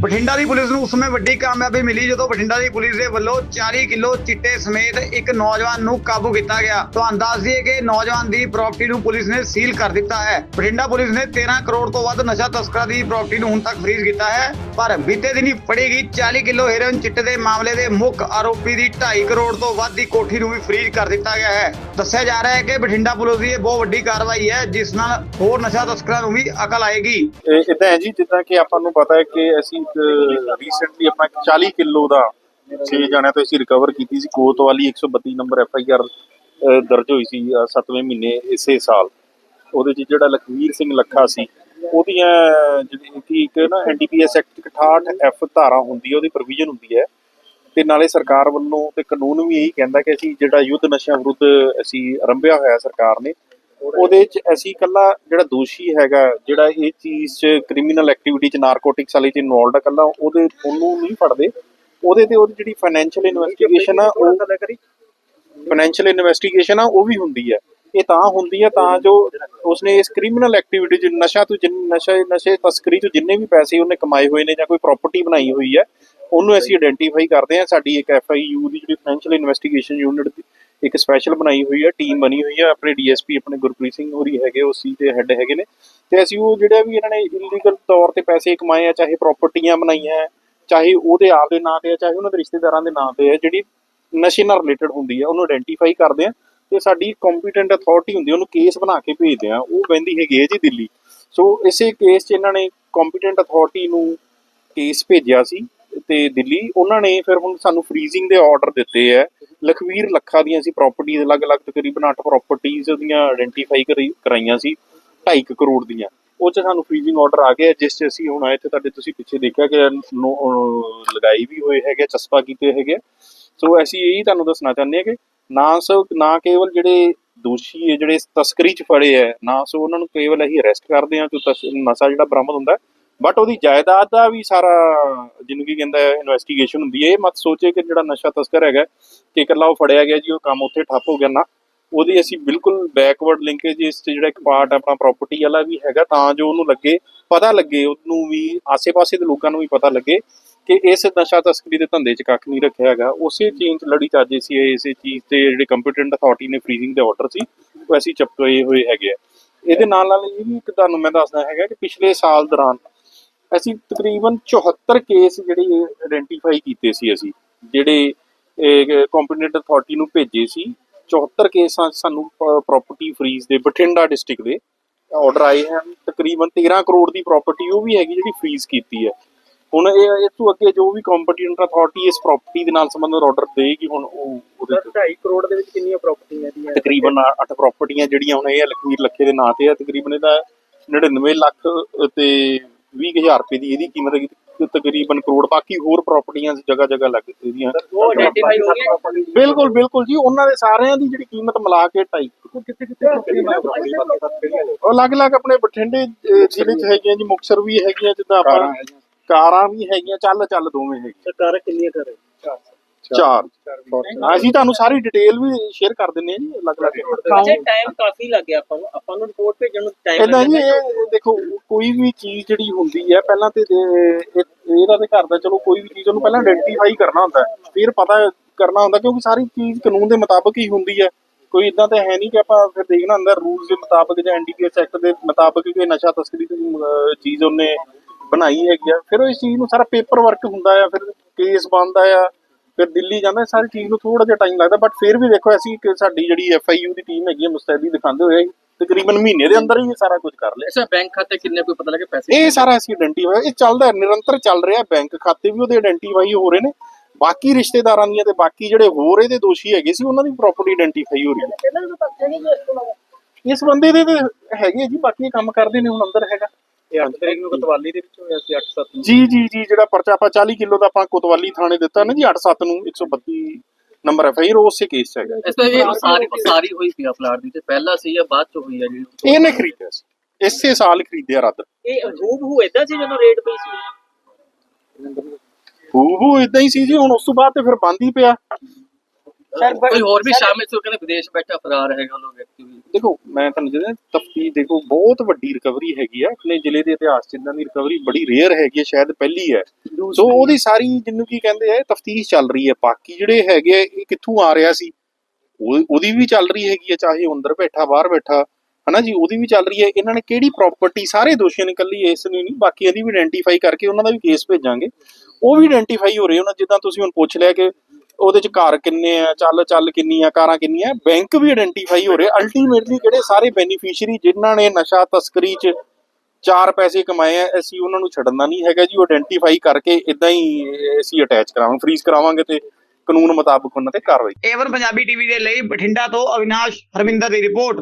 ਬਠਿੰਡਾ ਦੀ police ਨੂੰ ਉਸ ਸਮੇਂ ਵੱਡੀ ਕਾਮਯਾਬੀ ਮਿਲੀ ਜਦੋਂ ਬਠਿੰਡਾ ਦੀ ਪੁਲਿਸ ਦੇ ਵੱਲੋਂ 40 ਕਿਲੋ ਚਿੱਟੇ ਸਮੇਤ ਇੱਕ ਨੌਜਵਾਨ ਨੂੰ ਕਾਬੂ ਕੀਤਾ ਗਿਆ। ਤੁਹਾਨੂੰ ਦੱਸ ਦਈਏ ਕਿ ਨੌਜਵਾਨ ਦੀ ਪ੍ਰਾਪਰਟੀ ਨੂੰ ਪੁਲਿਸ ਨੇ ਸੀਲ ਕਰ ਦਿੱਤਾ ਹੈ। ਬਠਿੰਡਾ ਪੁਲਿਸ ਨੇ 13 ਕਰੋੜ ਤੋਂ ਵੱਧ ਨਸ਼ਾ ਤਸਕਰਾਂ ਦੀ ਪ੍ਰਾਪਰਟੀ ਨੂੰ ਹੁਣ ਤੱਕ ਫ੍ਰੀਜ਼ ਕੀਤਾ ਹੈ। ਪਰ ਬੀਤੇ ਦਿਨੀ ਫੜੀ ਗਈ 40 ਕਿਲੋ ਹੈਰੋਇਨ ਚਿੱਟੇ ਦੇ ਮਾਮਲੇ ਦੇ ਮੁੱਖ ਆਰੋਪੀ ਦੀ 2.5 ਕਰੋੜ ਤੋਂ ਵੱਧ ਦੀ ਕੋਠੀ ਨੂੰ ਵੀ ਫ੍ਰੀਜ਼ ਕਰ ਦਿੱਤਾ ਗਿਆ ਹੈ। ਦੱਸਿਆ ਜਾ ਰਿਹਾ ਹੈ ਕਿ ਬਠਿੰਡਾ ਪੁਲਿਸ ਦੀ ਇਹ ਬਹੁਤ ਵੱਡੀ ਕਾਰਵਾਈ ਹੈ, ਜਿਸ ਨਾਲ ਹੋਰ ਨਸ਼ਾ ਤਸਕਰਾਂ ਨੂੰ ਵੀ ਅਕਲ ਆਏਗੀ। ਇਦਾਂ ਹੈ ਜੀ, ਜਿੱਦਾਂ ਕਿ ਆਪਾਂ ਨੂੰ ਪਤਾ ਹੈ ਕਿ ਅਸੀਂ ਰੀਸੈਂਟਲੀ ਆਪਣਾ ਇੱਕ 40 ਕਿਲੋ ਦਾ 6 ਜਣਿਆਂ ਤੋਂ ਅਸੀਂ ਰਿਕਵਰ ਕੀਤੀ ਸੀ। Kotwali 132 number F I R ਦਰਜ ਹੋਈ ਸੀ 7ਵੇਂ ਮਹੀਨੇ ਇਸੇ ਸਾਲ। ਉਹਦੇ 'ਚ ਜਿਹੜਾ ਲਖਵੀਰ ਸਿੰਘ ਲੱਖਾ ਸੀ, ਉਹਦੀਆਂ ਜਿਹੜੀ ਕਿ ਇੱਕ ਨਾ ਐਨਡੀਪੀਐਸ ਐਕਟ 68 ਐਫ ਧਾਰਾ ਹੁੰਦੀ ਹੈ, ਉਹਦੀ ਪ੍ਰੋਵੀਜ਼ਨ ਹੁੰਦੀ ਹੈ। ਤੇ ਨਾਲੇ ਸਰਕਾਰ ਵੱਲੋਂ ਤੇ ਕਾਨੂੰਨ ਵੀ ਇਹੀ ਕਹਿੰਦਾ ਕਿ ਅਸੀਂ ਜਿਹੜਾ ਯੁੱਧ ਨਸ਼ਿਆਂ ਵਿਰੁੱਧ ਅਸੀਂ ਆਰੰਭਿਆ ਹੋਇਆ ਸਰਕਾਰ ਨੇ ਉਹਦੇ ਚ ਅਸੀਂ ਕੱਲਾ ਜਿਹੜਾ ਦੋਸ਼ੀ ਹੈਗਾ ਜਿਹੜਾ ਇਹ ਚੀਜ਼ ਚ ਕ੍ਰਿਮੀਨਲ ਐਕਟੀਵਿਟੀ ਚ ਨਾਰਕੋਟਿਕਸ ਵਾਲੀ ਚ ਇਨਵੋਲਡ ਆ ਕੱਲਾ ਉਹਦੇ ਉਹਨੂੰ ਨਹੀਂ ਫੜਦੇ। ਉਹਦੇ ਤੇ ਉਹਦੀ ਜਿਹੜੀ ਫਾਈਨੈਂਸ਼ੀਅਲ ਇਨਵੈਸਟੀਗੇਸ਼ਨ ਆ ਉਹ ਫਾਈਨੈਂਸ਼ੀਅਲ ਇਨਵੈਸਟੀਗੇਸ਼ਨ ਆ ਉਹ ਵੀ ਹੁੰਦੀ ਹੈ ਇਹ ਤਾਂ ਹੁੰਦੀ ਹੈ ਤਾਂ ਜੋ ਉਸਨੇ ਇਸ ਕ੍ਰਿਮੀਨਲ ਐਕਟੀਵਿਟੀ ਚ ਨਸ਼ਾ ਤੋਂ ਜਿੰਨ ਨਸ਼ਾ ਨਸ਼ੇ ਤਸਕਰੀ ਤੋਂ ਜਿੰਨੇ ਵੀ ਪੈਸੇ ਉਹਨੇ ਕਮਾਏ ਹੋਏ ਨੇ ਜਾਂ ਕੋਈ ਪ੍ਰਾਪਰਟੀ ਬਣਾਈ ਹੋਈ ਹੈ ਉਹਨੂੰ ਅਸੀਂ ਆਇਡੈਂਟੀਫਾਈ ਕਰਦੇ ਹਾਂ ਸਾਡੀ ਇੱਕ ਐਫ ਆਈ ਯੂ ਦੀ ਜਿਹੜੀ ਫਾਈਨੈਂਸ਼ੀਅਲ ਇਨਵੈਸਟੀਗੇਸ਼ਨ ਯੂਨਿਟ ਇੱਕ ਸਪੈਸ਼ਲ ਬਣਾਈ ਹੋਈ ਹੈ ਟੀਮ ਬਣੀ ਹੋਈ ਹੈ, ਆਪਣੇ ਡੀਐਸਪੀ ਆਪਣੇ ਗੁਰਪ੍ਰੀਤ ਸਿੰਘ ਹੋਰੀ ਹੈਗੇ ਉਸ ਸੀ ਦੇ ਹੈੱਡ ਹੈਗੇ ਨੇ। ਤੇ ਅਸੀਂ ਉਹ ਜਿਹੜਾ ਵੀ ਇਹਨਾਂ ਨੇ ਇਲੀਗਲ ਤੌਰ ਤੇ ਪੈਸੇ ਕਮਾਏ ਆ, ਚਾਹੇ ਪ੍ਰਾਪਰਟੀਆਂ ਬਣਾਈਆਂ ਚਾਹੇ ਉਹਦੇ ਆਪ ਦੇ ਨਾਂ ਤੇ ਆ, ਚਾਹੇ ਉਹਨਾਂ ਦੇ ਰਿਸ਼ਤੇਦਾਰਾਂ ਦੇ ਨਾਂ ਤੇ ਹੈ ਜਿਹੜੀ ਨਸ਼ੇ ਨਾਲ ਰਿਲੇਟਡ ਹੁੰਦੀ ਹੈ ਉਹਨੂੰ ਆਇਡੈਂਟੀਫਾਈ ਕਰਦੇ ਆ ਤੇ ਸਾਡੀ ਕੰਪੀਟੈਂਟ ਅਥਾਰਟੀ ਹੁੰਦੀ ਉਹਨੂੰ ਕੇਸ ਬਣਾ ਕੇ ਭੇਜਦੇ ਆ। ਉਹ ਬੰਦੀ ਹੈਗੀ ਹੈ ਜੀ ਦਿੱਲੀ। ਸੋ ਇਸੇ ਕੇਸ 'ਚ ਇਹਨਾਂ ਨੇ ਕੰਪੀਟੈਂਟ ਅਥਾਰਟੀ ਨੂੰ ਕੇਸ ਭੇਜਿਆ ਸੀ ਤੇ ਦਿੱਲੀ, ਉਹਨਾਂ ਨੇ ਫਿਰ ਹੁਣ ਸਾਨੂੰ ਫ੍ਰੀਜ਼ਿੰਗ ਦੇ ਆਰਡਰ ਦਿੱਤੇ ਹੈ ਲਖਵੀਰ ਲੱਖਾ ਦੀਆਂ ਅਸੀਂ ਪ੍ਰਾਪਰਟੀਆਂ ਅਲੱਗ-ਅਲੱਗ ਤਕਰੀਬਨ 8 ਪ੍ਰਾਪਰਟੀਆਂ ਉਹਦੀਆਂ ਆਇਡੈਂਟੀਫਾਈ ਕਰਾਈਆਂ ਸੀ 2.5 ਕਰੋੜ ਦੀਆਂ। ਉਹ ਚ ਸਾਨੂੰ ਫ੍ਰੀਜ਼ਿੰਗ ਆਰਡਰ ਆ ਗਿਆ, ਜਿਸ ਚ ਅਸੀਂ ਹੁਣ ਆਏ ਤੇ ਤੁਹਾਡੇ ਤੁਸੀਂ ਪਿੱਛੇ ਦੇਖਿਆ ਕਿ ਲਗਾਈ ਵੀ ਹੋਏ ਹੈਗੇ ਚਸਪਾ ਕੀਤੇ ਹੈਗੇ ਸੋ ਅਸੀਂ ਇਹੀ ਤੁਹਾਨੂੰ ਦੱਸਣਾ ਚਾਹੁੰਦੇ ਹਾਂ ਕਿ ਨਾ ਸੋ ਨਾ ਕੇਵਲ ਜਿਹੜੇ ਦੋਸ਼ੀ ਹੈ ਜਿਹੜੇ ਤਸਕਰੀ ਚ ਫੜੇ ਹੈ ਨਾ ਸੋ ਉਹਨਾਂ ਨੂੰ ਕੇਵਲ ਅਸੀਂ ਅਰੈਸਟ ਕਰਦੇ ਹਾਂ, ਜੋ ਨਸ਼ਾ ਜਿਹੜਾ ਬਰਾਮਦ ਹੁੰਦਾ ਬਟ ਉਹਦੀ ਜਾਇਦਾਦ ਦਾ ਵੀ ਸਾਰਾ ਜਿਹਨੂੰ ਕੀ ਕਹਿੰਦਾ ਇਨਵੈਸਟੀਗੇਸ਼ਨ ਹੁੰਦੀ ਹੈ। ਇਹ ਮਤ ਸੋਚੇ ਕਿ ਜਿਹੜਾ ਨਸ਼ਾ ਤਸਕਰ ਹੈਗਾ, ਕਿ ਇਕੱਲਾ ਉਹ ਫੜਿਆ ਗਿਆ ਜੀ, ਉਹ ਕੰਮ ਉੱਥੇ ਠੱਪ ਹੋ ਗਿਆ ਨਾ। ਉਹਦੀ ਅਸੀਂ ਬਿਲਕੁਲ ਬੈਕਵਰਡ ਲਿੰਕੇਜ ਇਸ 'ਚ ਜਿਹੜਾ ਇੱਕ ਪਾਰਟ ਆਪਣਾ ਪ੍ਰਾਪਰਟੀ ਵਾਲਾ ਵੀ ਹੈਗਾ, ਤਾਂ ਜੋ ਉਹਨੂੰ ਲੱਗੇ, ਪਤਾ ਲੱਗੇ, ਉਹਨੂੰ ਵੀ ਆਸੇ-ਪਾਸੇ ਦੇ ਲੋਕਾਂ ਨੂੰ ਵੀ ਪਤਾ ਲੱਗੇ ਕਿ ਇਸ ਨਸ਼ਾ ਤਸਕਰੀ ਦੇ ਧੰਦੇ 'ਚ ਕੱਖ ਨਹੀਂ ਰੱਖਿਆ ਹੈਗਾ। ਉਸੇ ਚੀਜ਼ 'ਚ ਲੜੀ ਚਾਜੇ ਸੀ ਇਸੇ ਚੀਜ਼ ਤੇ ਜਿਹੜੇ ਕੰਪੀਟੈਂਟ ਅਥਾਰਟੀ ਨੇ ਫ੍ਰੀਜ਼ਿੰਗ ਦੇ ਆਰਡਰ ਸੀ, ਉਹ ਅਸੀਂ ਚਪਕੇ ਹੋਏ ਹੈਗੇ ਆ। ਇਹਦੇ ਨਾਲ ਨਾਲ ਇਹ ਵੀ ਇੱਕ ਤੁਹਾਨੂੰ ਮੈਂ ਦੱਸਦਾ ਹੈਗਾ ਕਿ ਪਿਛਲੇ ਸਾਲ ਦੌਰਾਨ ਅਸੀਂ ਤਕਰੀਬਨ 74 ਕੇਸ ਜਿਹੜੇ ਆਇਡੈਂਟੀਫਾਈ ਕੀਤੇ ਸੀ ਅਸੀਂ ਜਿਹੜੇ ਕੰਪੀਟੈਂਟ ਅਥਾਰਟੀ ਨੂੰ ਭੇਜੇ ਸੀ। 74 ਕੇਸਾਂ ਸਾਨੂੰ ਪ੍ਰਾਪਰਟੀ ਫਰੀਜ਼ ਦੇ ਬਠਿੰਡਾ ਡਿਸਟ੍ਰਿਕਟ ਦੇ ਆਰਡਰ ਆਏ ਹਨ। ਤਕਰੀਬਨ 13 ਕਰੋੜ ਦੀ ਪ੍ਰਾਪਰਟੀ ਉਹ ਵੀ ਹੈਗੀ ਜਿਹੜੀ ਫਰੀਜ਼ ਕੀਤੀ ਹੈ। ਹੁਣ ਇਹ ਇਸ ਤੋਂ ਅੱਗੇ ਜੋ ਵੀ ਕੰਪੀਟੈਂਟ ਅਥਾਰਟੀ ਇਸ ਪ੍ਰਾਪਰਟੀ ਦੇ ਨਾਲ ਸੰਬੰਧਿਤ ਆਰਡਰ ਦੇਗੀ ਹੁਣ ਉਹ ਉਹਦੇ ਤੇ 2.5 ਕਰੋੜ ਦੇ ਵਿੱਚ ਕਿੰਨੀਆਂ ਪ੍ਰਾਪਰਟੀਆਂ ਦੀਆਂ ਤਕਰੀਬਨ 8 ਪ੍ਰਾਪਰਟੀਆਂ ਜਿਹੜੀਆਂ ਹੁਣ ਇਹ ਲਖਵੀਰ ਲੱਖੇ ਦੇ ਨਾਂ ਤੇ ਆ। ਤਕਰੀਬਨ ਇਹਦਾ 99 ਲੱਖ ਤੇ 20000 ਰੁਪਏ ਦੀ ਇਹਦੀ ਕੀਮਤ ਹੈਗੀ ਤੇ ਤਕਰੀਬਨ ਕਰੋੜ ਬਾਕੀ ਹੋਰ ਪ੍ਰਾਪਰਟੀਆਂ ਜਗ੍ਹਾ ਜਗ੍ਹਾ ਲੱਗ ਇਹਦੀਆਂ। ਉਹ ਆਇਡੈਂਟੀਫਾਈ ਹੋ ਗਿਆ ਬਿਲਕੁਲ ਬਿਲਕੁਲ ਜੀ ਉਹਨਾਂ ਦੇ ਸਾਰਿਆਂ ਦੀ ਜਿਹੜੀ ਕੀਮਤ ਮਿਲਾ ਕੇ 2.5 ਕਿੱਥੇ ਕਿੱਥੇ ਅਲੱਗ-ਅਲੱਗ ਆਪਣੇ ਬਠਿੰਡੇ ਜ਼ਿਲ੍ਹੇ 'ਚ ਹੈਗੀਆਂ ਜੀ ਮੁਕਤਸਰ ਵੀ ਹੈਗੀਆਂ ਜਿੱਦਾਂ ਆਪਾਂ ਕਾਰਾਂ ਵੀ ਹੈਗੀਆਂ ਚੱਲ ਚੱਲ ਦੋਵੇਂ ਹੈਗੀਆਂ। ਸਰਕਾਰ ਕਿੰਨੀਆਂ ਕਰ? ਚਾਰ। ਅਸੀਂ ਤੁਹਾਨੂੰ ਸਾਰੀ ਡਿਟੇਲ ਵੀ ਸ਼ੇਅਰ ਕਰ ਦਿੰਨੇ ਆ ਜੀ ਅਲੱਗ-ਅਲੱਗ। ਅੱਛਾ ਟਾਈਮ ਕਾਫੀ ਲੱਗ ਗਿਆ ਆਪਾਂ ਨੂੰ। ਆਪਾਂ ਨੂੰ ਰਿਪੋਰਟ ਭੇਜਣ ਨੂੰ ਟਾਈਮ ਇਦਾਂ ਜੀ ਇਹ ਦੇਖੋ ਕੋਈ ਵੀ ਚੀਜ਼ ਜਿਹੜੀ ਹੁੰਦੀ ਹੈ ਪਹਿਲਾਂ ਤੇ ਇਹ- ਇਹ- ਇਹਦਾ ਤੇ ਘਰ ਦਾ ਚਲੋ ਕੋਈ ਵੀ ਚੀਜ਼ ਉਹਨੂੰ ਪਹਿਲਾਂ ਆਇਡੈਂਟੀਫਾਈ ਕਰਨਾ ਹੁੰਦਾ ਹੈ। ਫਿਰ ਪਤਾ ਕਰਨਾ ਹੁੰਦਾ ਕਿਉਂਕਿ ਸਾਰੀ ਚੀਜ਼ ਕਾਨੂੰਨ ਦੇ ਮੁਤਾਬਕ ਹੀ ਹੁੰਦੀ ਹੈ। ਕੋਈ ਇਦਾਂ ਤਾਂ ਹੈ ਨਹੀਂ ਕਿ ਆਪਾਂ ਫਿਰ ਦੇਖਣਾ ਹੁੰਦਾ ਰੂਲਸ ਦੇ ਮੁਤਾਬਕ ਜਾਂ ਐਨਡੀਪੀਐਸ ਐਕਟ ਦੇ ਮੁਤਾਬਕ ਕਿ ਨਸ਼ਾ ਤਸਕਰੀ ਦੀ ਚੀਜ਼ ਉਹਨੇ ਬਣਾਈ ਹੈਗੀ ਆ। ਫਿਰ ਉਹ ਇਸ ਚੀਜ਼ ਨੂੰ ਸਾਰਾ ਪੇਪਰ ਵਰਕ ਹੁੰਦਾ ਆ ਫਿਰ ਕੇਸ ਬਣਦਾ ਆ। ਫਿਰ ਦਿੱਲੀ ਜਾਂਦਾ ਸਾਰੀ ਚੀਜ਼ ਨੂੰ ਥੋੜਾ ਜਿਹਾ ਟਾਈਮ ਲੱਗਦਾ ਬਟ ਫਿਰ ਵੀ ਦੇਖੋ ਅਸੀਂ ਕਿ ਸਾਡੀ ਜਿਹੜੀ ਐਫਆਈਯੂ ਦੀ ਟੀਮ ਹੈਗੀ ਹੈ ਮੁਸਤੈਦੀ ਦਿਖਾਉਂਦੇ ਹੋਏ ਤਕਰੀਬਨ ਮਹੀਨੇ ਦੇ ਅੰਦਰ ਹੀ ਇਹ ਸਾਰਾ ਕੁਝ ਕਰ ਲਿਆ। ਅੱਛਾ ਬੈਂਕ ਖਾਤੇ ਕਿੰਨੇ ਕੋਈ ਪਤਾ ਲੱਗੇ? ਪੈਸੇ ਇਹ ਸਾਰਾ ਅਸੀਂ ਆਇਡੈਂਟੀਫਾਈ ਇਹ ਚੱਲਦਾ ਹੈ, ਨਿਰੰਤਰ ਚੱਲ ਰਿਹਾ ਬੈਂਕ ਖਾਤੇ ਵੀ ਉਹਦੇ ਆਇਡੈਂਟੀਫਾਈ ਹੋ ਰਹੇ ਨੇ। ਬਾਕੀ ਰਿਸ਼ਤੇਦਾਰਾਂ ਦੀਆਂ ਤੇ ਬਾਕੀ ਜਿਹੜੇ ਹੋਰ ਇਹਦੇ ਦੋਸ਼ੀ ਹੈਗੇ ਸੀ ਉਹਨਾਂ ਦੀ ਪ੍ਰਾਪਰਟੀ ਆਇਡੈਂਟੀਫਾਈ ਹੋ ਰਹੀ ਹੈ। ਇਸ ਬੰਦੇ ਦੇ ਹੈਗੇ ਜੀ ਬਾਕੀ ਕੰਮ ਕਰਦੇ ਨੇ ਹੁਣ ਅੰਦਰ ਹੈਗਾ। ਇਹ 8 ਤਰੀਕ ਨੂੰ ਕਤਵਾਲੀ ਦੇ ਵਿੱਚ ਹੋਇਆ ਸੀ 8 7 ਜੀ ਜੀ ਜੀ ਜਿਹੜਾ ਪਰਚਾ ਆਪਾਂ 40 ਕਿਲੋ ਦਾ ਆਪਾਂ ਕੋਤਵਾਲੀ ਥਾਣੇ ਦਿੱਤਾ ਨਾ ਜੀ 8-7 ਨੂੰ 132 ਨੰਬਰ ਹੈ ਫਿਰ ਉਸੇ ਕੇਸ 'ਚ ਹੈਗਾ ਇਸ ਤੋਂ ਇਹ ਸਾਰੀ ਸਾਰੀ ਹੋਈ ਸੀ ਪਲਾਟ ਦੀ ਤੇ ਪਹਿਲਾਂ ਸੀ ਜਾਂ ਬਾਅਦ ਚ ਹੋਈ ਆ ਜੀ ਇਹਨੇ ਖਰੀਦਿਆ ਸੀ ਇਸੇ ਸਾਲ ਖਰੀਦਿਆ ਰੱਦ। ਇਹ ਹੂਬ ਹੂ ਇਦਾਂ ਸੀ ਜਦੋਂ ਰੇਟ ਪਈ ਸੀ? ਹੂ ਹੂ ਇਦਾਂ ਹੀ ਸੀ ਜੀ ਹੁਣ ਉਸ ਤੋਂ ਬਾਅਦ ਤੇ ਫਿਰ ਬੰਦ ਹੀ ਪਿਆ। ਕੋਈ ਹੋਰ ਵੀ ਸਰ- ਸ਼ਾਮਿਲ ਸੀ ਉਹ ਕਹਿੰਦੇ ਵਿਦੇਸ਼ ਬੈਠਾ ਫਰਾਰ ਹੈਗਾ ਉਹ ਵਿਅਕਤੀ ਵੀ। ਦੇਖੋ ਮੈਂ ਤੁਹਾਨੂੰ ਜਿਹੜਾ ਤਫਤੀਸ਼ ਦੇਖੋ ਬਹੁਤ ਵੱਡੀ ਰਿਕਵਰੀ ਹੈਗੀ ਆ ਆਪਣੇ ਜ਼ਿਲ੍ਹੇ ਦੇ ਇਤਿਹਾਸ 'ਚ ਇਦਾਂ ਦੀ ਰਿਕਵਰੀ ਬੜੀ ਰੇਅਰ ਹੈਗੀ ਹੈ ਸ਼ਾਇਦ ਪਹਿਲੀ ਹੈ। ਸੋ ਉਹਦੀ ਸਾਰੀ ਜਿਹਨੂੰ ਕੀ ਕਹਿੰਦੇ ਆ ਤਫਤੀਸ਼ ਚੱਲ ਰਹੀ ਹੈ। ਬਾਕੀ ਜਿਹੜੇ ਹੈਗੇ ਆ, ਇਹ ਕਿੱਥੋਂ ਆ ਰਿਹਾ ਸੀ? ਉਹ- ਉਹਦੀ ਵੀ ਚੱਲ ਰਹੀ ਹੈਗੀ ਹੈ ਚਾਹੇ ਅੰਦਰ ਬੈਠਾ ਬਾਹਰ ਬੈਠਾ ਹਨਾ ਜੀ? ਉਹਦੀ ਵੀ ਚੱਲ ਰਹੀ ਹੈ। ਇਹਨਾਂ ਨੇ ਕਿਹੜੀ ਪ੍ਰਾਪਰਟੀ ਸਾਰੇ ਦੋਸ਼ੀਆਂ ਨੇ ਇਕੱਲੀ ਇਸ ਨੇ ਨਹੀਂ ਬਾਕੀਆਂ ਦੀ ਵੀ ਆਇਡੈਂਟੀਫਾਈ ਕਰਕੇ ਉਹਨਾਂ ਦਾ ਵੀ ਕੇਸ ਭੇਜਾਂਗੇ। ਉਹ ਵੀ ਆਇਡੈਂਟੀਫਾਈ ਹੋ ਰਹੇ ਉਹਨਾਂ ਜਿੱਦਾਂ ਤੁਸੀਂ ਹੁਣ ਪੁੱਛ ਲਿਆ ਕਿ ਉਹਦੇ ਚ ਘਰ ਕਿੰਨੇ ਆ, ਚੱਲ ਚੱਲ ਕਿੰਨੀਆਂ, ਕਾਰਾਂ ਕਿੰਨੀਆਂ ਬੈਂਕ ਵੀ ਆਇਡੈਂਟੀਫਾਈ ਹੋ ਰਹੇ। ਅਲਟੀਮੇਟਲੀ ਜਿਹੜੇ ਸਾਰੇ ਬੈਨੀਫੀਸ਼ੀਅਰੀ ਜਿਨ੍ਹਾਂ ਨੇ ਨਸ਼ਾ ਤਸਕਰੀ ਚ ਚਾਰ ਪੈਸੇ ਕਮਾਏ ਆ, ਅਸੀਂ ਉਹਨਾਂ ਨੂੰ ਛੱਡਣਾ ਨਹੀਂ ਹੈਗਾ ਜੀ। ਉਹ ਆਇਡੈਂਟੀਫਾਈ ਕਰਕੇ ਇਦਾਂ ਹੀ ਅਸੀਂ ਅਟੈਚ ਕਰਾਵਾਂਗੇ ਫਰੀਜ਼ ਕਰਾਵਾਂਗੇ ਤੇ ਕਾਨੂੰਨ ਮੁਤਾਬਕ ਉਹਨਾਂ ਤੇ ਕਾਰਵਾਈ ਏਵਨ ਪੰਜਾਬੀ ਟੀਵੀ ਦੇ ਲਈ ਬਠਿੰਡਾ ਤੋਂ ਅਵਿਨਾਸ਼ ਹਰਮਿੰਦਰ ਦੀ ਰਿਪੋਰਟ।